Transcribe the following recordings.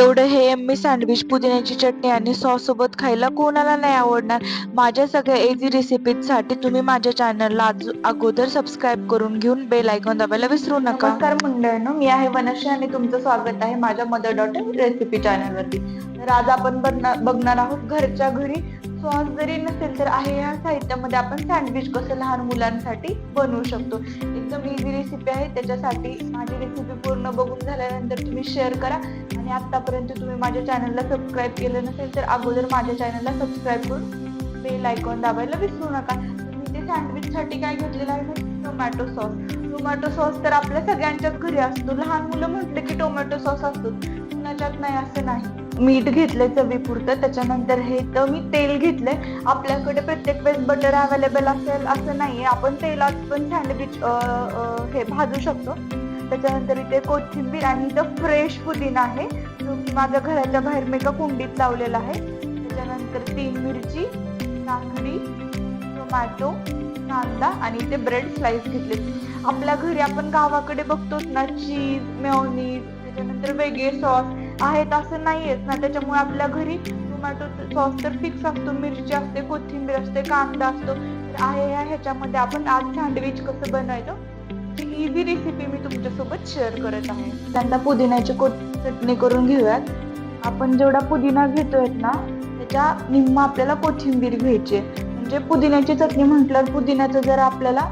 एवढं हे एम्मी सँडविच पुदिन्याची चटणी आणि सॉस सोबत खायला कोणाला नाही आवडणार. माझ्या सगळ्या इझी रेसिपीसाठी तुम्ही माझ्या चॅनलला अगोदर सबस्क्राईब करून घेऊन बेल आयकॉन दाबायला विसरू नका. नमस्कार मंडळींनो मी आहे वनश्री आणि तुमचं स्वागत आहे माझ्या मदर डॉट रेसिपी चॅनलवरती तर आज आपण बघणार आहोत घरच्या घरी सॉस जरी नसेल तर आहे ह्या साहित्यामध्ये आपण सँडविच कसं लहान मुलांसाठी बनवू शकतो. एकदम इझी रेसिपी आहे. त्याच्यासाठी माझी रेसिपी पूर्ण बघून झाल्यानंतर तुम्ही शेअर करा. आणि आतापर्यंत तुम्ही माझ्या चॅनलला सबस्क्राईब केलं नसेल तर अगोदर माझ्या चॅनलला सबस्क्राईब करून बेल आयकॉन दाबायला विसरू नका. मी ते सँडविचसाठी काय घेतलेलं आहे टोमॅटो सॉस टोमॅटो सॉस तर आपल्या सगळ्यांच्याच घरी असतो. लहान मुलं म्हटलं की टोमॅटो सॉस असतो कुणाच्यात नाही असं नाही. मीठ घेतलंय चवीपुरतं त्याच्यानंतर हे तर मी तेल घेतलंय. आपल्याकडे प्रत्येक वेळेस बटर अवेलेबल असेल असं नाहीये. आपण तेलात पण सँडविच हे भाजू शकतो. त्याच्यानंतर इथे कोथिंबीर आणि इथं फ्रेश पुदिना आहे. जो की माझ्या घराच्या बाहेर मी एका कुंडीत लावलेला आहे. त्याच्यानंतर तीन मिरची काकडी टोमॅटो कांदा आणि इथे ब्रेड स्लाइस घेतले. आपल्या घरी आपण गावाकडे बघतोच ना चीज मेयोनीज त्याच्यानंतर वेगळे सॉस आहेत असं नाहीयेच ना. त्याच्यामुळे आपल्या घरी टोमॅटो सॉस तर फिक्स असतो. मिरची असते कोथिंबीर असते कांदा असतो. आहे ह्या ह्याच्यामध्ये आपण आज सँडविच कसं बनवायचं इझी रेसिपी मी तुमच्यासोबत शेअर करत आहे. त्यांना पुदिन्याची को चटणी करून घेऊयात. आपण जेवढा पुदिना घेतोय ना त्याच्या निम्मा आपल्याला कोथिंबीर घ्यायची आहे. म्हणजे पुदिन्याची चटणी म्हटल्यावर पुदिन्याचं जर आपल्याला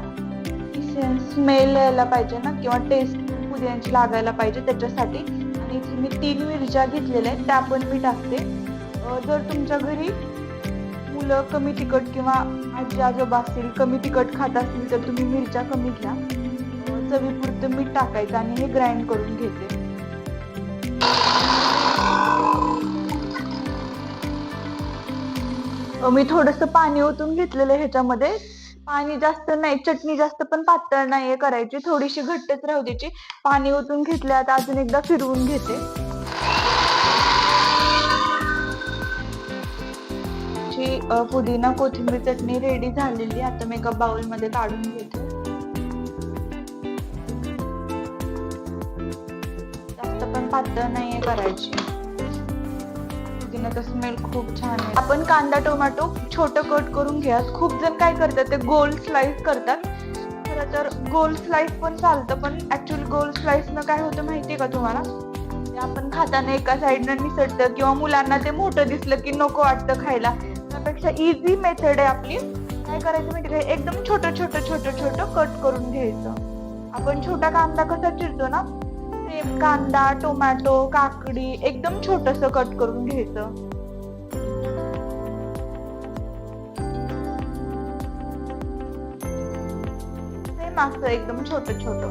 स्मेल यायला पाहिजे ना किंवा टेस्ट पुदिन्याची लागायला पाहिजे त्याच्यासाठी आणि इथे मी तीन मिरच्या घेतलेल्या आहेत. त्या पण मी टाकते. जर तुमच्या घरी मुलं कमी तिखट किंवा आजी आजोबा असतील कमी तिखट खात असतील तर तुम्ही मिरच्या कमी घ्या. चवीपुरतं मीठ टाकायचं आणि हे ग्राइंड करून घेते. मी थोडस पाणी ओतून घेतलेलं आहे ह्याच्यामध्ये. पाणी जास्त नाही चटणी जास्त पण पातळ नाहीये करायची थोडीशी घट्टच राहू द्यायची. पाणी ओतून घेतले आता अजून एकदा फिरवून घेते. पुदिना कोथिंबीर चटणी रेडी झालेली. आता मी एका बाउलमध्ये काढून घेते. जास्त पण पातळ नाहीये करायची. पुदिन्याचा स्मेल खूप छान आहे आपण कांदा टोमॅटो छोटं कट करून घ्या. खूप जण काय करतात ते गोल स्लाइस करतात. खरं तर गोल स्लाइस पण चालतं पण ऍक्च्युअल गोल स्लाइस न काय होतं माहितीये का तुम्हाला? ते आपण खाताना एका साईडनं निसटतं किंवा मुलांना ते मोठं दिसलं की नको वाटतं खायला. त्यापेक्षा इझी मेथड आहे आपली. काय करायचं माहिती एकदम छोटं छोटं छोटं छोटं कट करून घ्यायचं. आपण छोटा कांदा कसा चिरतो ना सेम कांदा टोमॅटो काकडी एकदम छोटस कट करून घ्यायचं. सेम असं एकदम छोट छोट.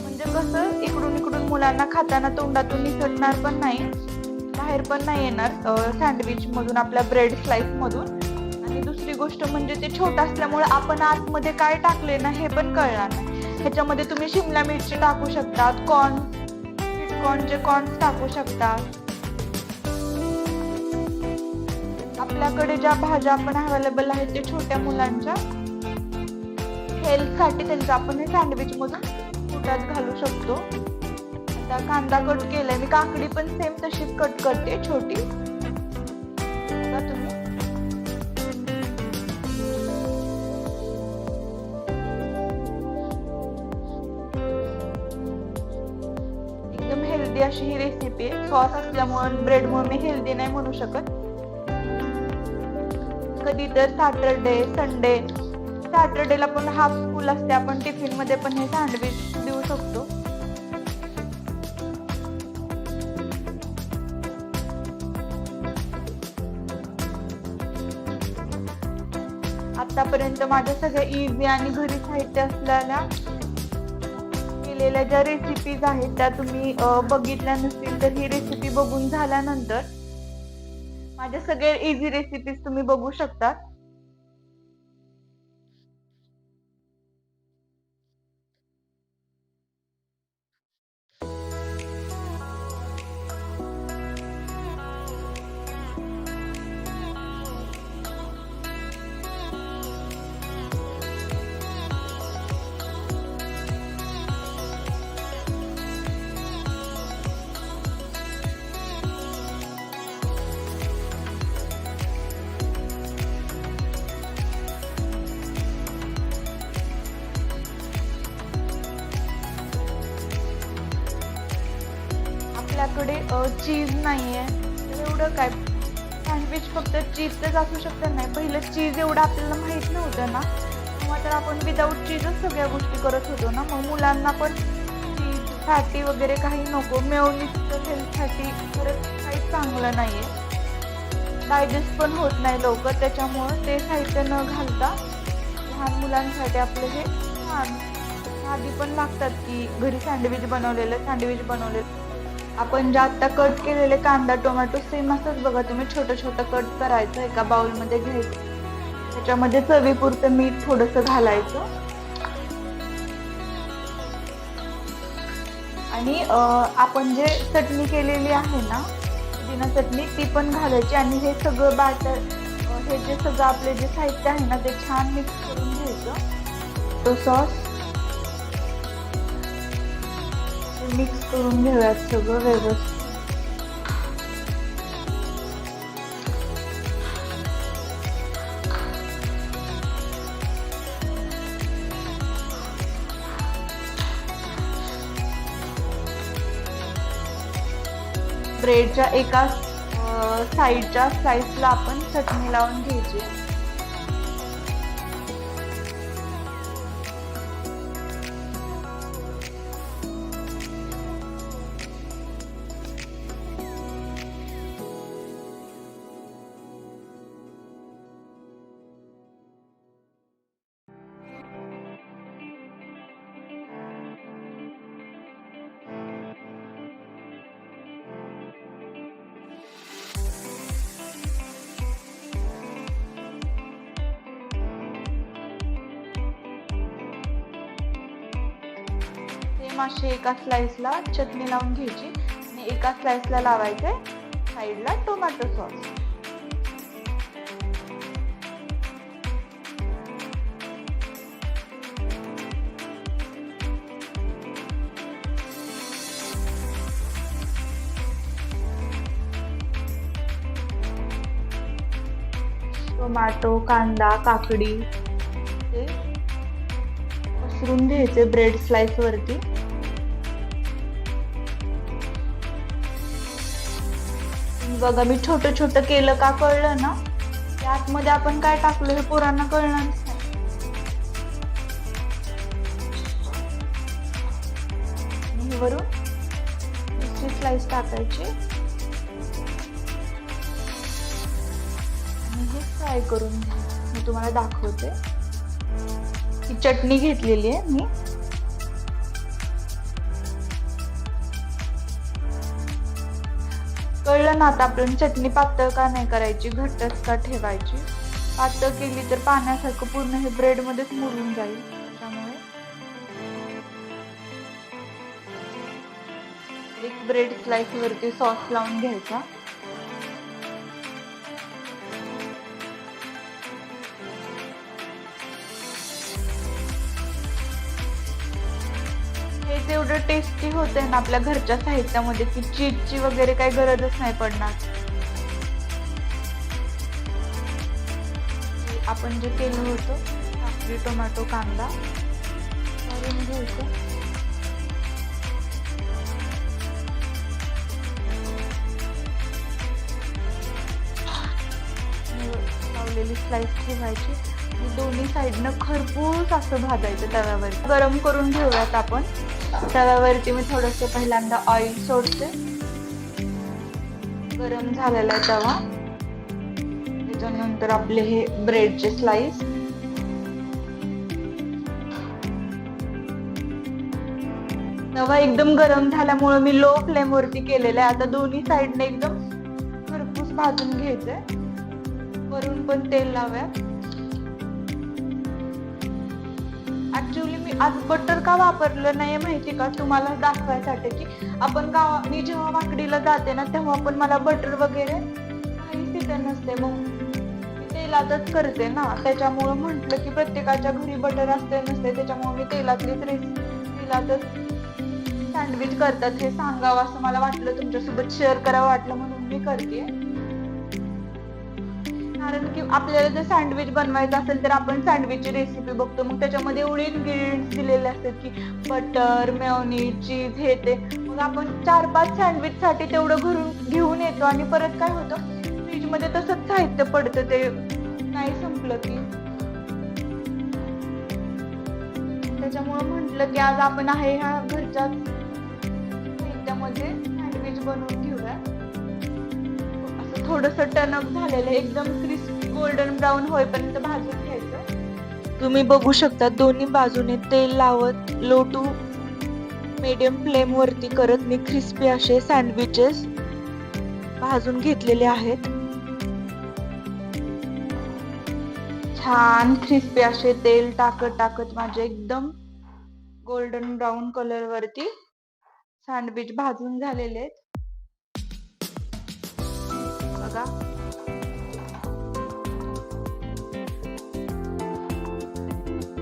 म्हणजे कसं इकडून इकडून मुलांना खाताना तोंडातून निसटणार पण नाही बाहेर पण नाही येणार सँडविच मधून आपल्या ब्रेड स्लाइस मधून. आणि दुसरी गोष्ट म्हणजे ते छोट असल्यामुळे आपण आतमध्ये काय टाकले ना हे पण कळणार नाही. ह्याच्यामध्ये तुम्ही शिमला मिरची टाकू शकतात कॉर्न कॉर्नचे कॉर्न टाकू शकतात. आपल्याकडे ज्या भाज्या आपण अवेलेबल आहेत ते छोट्या मुलांच्या हेल्थसाठी त्यांचं आपण हे सँडविच मधून पोटात घालू शकतो. आता कांदा कट केलाय मी काकडी पण सेम तशीच कट करते छोटी. अशी ही रेसिपी आहे. सॉस असल्यामुळे ब्रेडमुळे मी हेल्दी नाही म्हणू शकत. कधी तर सॅटरडे संडे सॅटरडेला पण हाफ फुल असते. आपण टिफिनमध्ये पण हे सँडविच देऊ शकतो. आतापर्यंत माझ्या सगळ्या इझी आणि घरी साहित्य असलेल्या केलेल्या ज्या रेसिपीज आहेत त्या तुम्ही बघितल्या नसतील तर ही रेसिपी बघून झाल्यानंतर माझ्या सगळ्या इझी रेसिपीज तुम्ही बघू शकता. आपल्याकडे चीज नाही आहे तर एवढं काय? सँडविच फक्त चीजच असू शकतं नाही. पहिलं चीज एवढं आपल्याला माहीत नव्हतं ना. तेव्हा तर आपण विदाऊट चीजच सगळ्या गोष्टी करत होतो ना. मग मुलांना पण चीज फॅटी वगैरे काही नको. मेवनीज हेल्थसाठी खरंच काही चांगलं नाही आहे डायजेस्ट पण होत नाही लवकर. त्याच्यामुळं ते साहित्य न घालता लहान मुलांसाठी आपलं हे छान. आधी पण लागतात की घरी सँडविच बनवलेलं सँडविच बनवलेलं. आपण जे आत्ता कट केलेले कांदा टोमॅटो सेम असंच बघा. तुम्ही छोटं छोटं कट करायचं एका बाउलमध्ये घ्यायचं. त्याच्यामध्ये चवीपुरतं मीठ थोडंसं घालायचं. आणि अं, आपण जे चटणी केलेली आहे ना पुदिना चटणी ती पण घालायची. आणि हे सगळं बॅटर हे जे सगळं आपले जे साहित्य आहे ना ते छान मिक्स करून घ्यायचं. तो सॉस मिक्स करून घेऊयात सगळं व्यवस्थित ब्रेडच्या एका साईडच्या स्लाइसला आपण चटणी लावून घ्यायची. मासे एका स्लाइसला चटणी लावून घ्यायची आणि एका स्लाइसला लावायचे साईडला टोमॅटो सॉस टोमॅटो कांदा काकडी ते पसरून घ्यायचे ब्रेड स्लाइस बघा मी छोटं छोटं केलं का कळलं ना? त्या आतमध्ये आपण काय टाकलं हे पोरांना कळणार नाही. वरून दुसरी स्लाइस टाकायची. आणि हे फ्राय करून मी तुम्हाला दाखवते. ही चटणी घेतलेली आहे मी. कळलं ना आता आपण चटणी पातळ का नाही करायची? घट्टच का ठेवायची? पातळ केली तर पाण्यासारखं पूर्ण हे ब्रेड मध्येच मुरून जाईल. त्याच्यामुळे एक ब्रेड स्लाइस वरती सॉस लावून घ्यायचा. टेस्टी आहे ना आपल्या घरच्या साहित्यामध्ये की चीजची वगैरे काही गरजच नाही पडणार. आपण जे केलं होतं काकडी टोमॅटो कांदा करून घ्यायचं. लावलेली स्लाइस ठेवायची. दोन्ही साईडनं खरपूस असं भाजायचं तव्यावर गरम करून घेऊयात आपण. तव्यावरती मी थोडंसं पहिल्यांदा ऑइल सोडते. गरम झालेला आहे तवा. त्याच्यानंतर आपले हे ब्रेडचे स्लाइस तवा एकदम गरम झाल्यामुळे मी लो फ्लेम वरती केलेला आहे. आता दोन्ही साईडने एकदम खरपूस भाजून घ्यायचंय. वरून पण तेल लावूया. ऍक्च्युली मी आज बटर का वापरलं नाही माहिती का? तुम्हाला दाखवायसाठी की आपण गावा मी जेव्हा वाकडीला जाते ना तेव्हा पण मला बटर वगैरे काहीच तिथे नसते मग. मी तेलातच करते ना. त्याच्यामुळं म्हटलं की प्रत्येकाच्या घरी बटर असते नसते त्याच्यामुळे मी तेलातलीच रेसिपी तेलातच सँडविच करतात. हे सांगावं असं मला वाटलं. तुमच्यासोबत शेअर करावं वाटलं म्हणून मी करते. कारण की आपल्याला जर सँडविच बनवायचं असेल तर आपण सँडविचची रेसिपी बघतो. मग त्याच्यामध्ये एवढे इन्ग्रेडियंट्स दिलेले असतात की बटर मेवनी चीज हे ते. मग आपण चार पाच सँडविच साठी तेवढं घरून घेऊन येतो आणि परत काय होतं? फ्रीजमध्ये तसंच साहित्य पडतं. ते नाही संपलं की. त्याच्यामुळे म्हटलं की आज आपण आहे ह्या घरच्या साहित्यामध्ये सँडविच बनवून घेऊया. थोडस टणक झालेलं एकदम क्रिस्पी गोल्डन ब्राऊन होईपर्यंत भाजून घ्यायचं. तुम्ही बघू शकता दोन्ही बाजूने तेल लावत लो टू मीडियम फ्लेम वरती करत मी क्रिस्पी असे सँडविचेस भाजून घेतलेले आहेत. छान क्रिस्पी असे तेल टाकत टाकत माझे एकदम गोल्डन ब्राऊन कलर वरती सँडविच भाजून झालेले आहेत. बघा.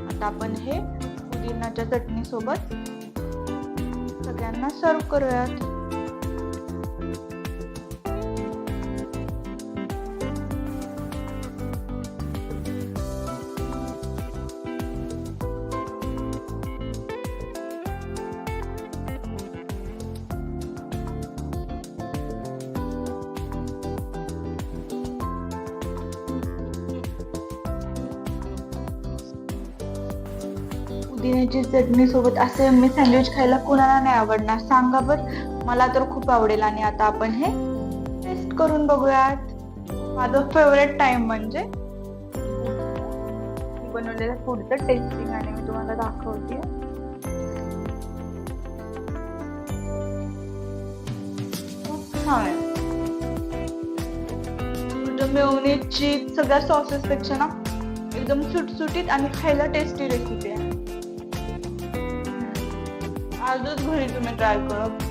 आता आपण हे पुदिनाच्या चटणीसोबत सगळ्यांना सर्व करूयात. पुदिन्याची चटणी सोबत असे मी सँडविच खायला कुणाला नाही आवडणार. सांगा बर. मला तर खूप आवडेल आणि आता आपण हे टेस्ट करून बघूयात. माझं फेवरेट टाइम म्हणजे बनवलेलं फूडचं टेस्टिंग आणि मी तुम्हाला दाखवते. खूप छान आहे. सगळ्या सॉसेस पेक्षा ना एकदम सुटसुटीत आणि खायला टेस्टी रेसिपी आहे. आजच घरी तुम्ही ट्राय करा.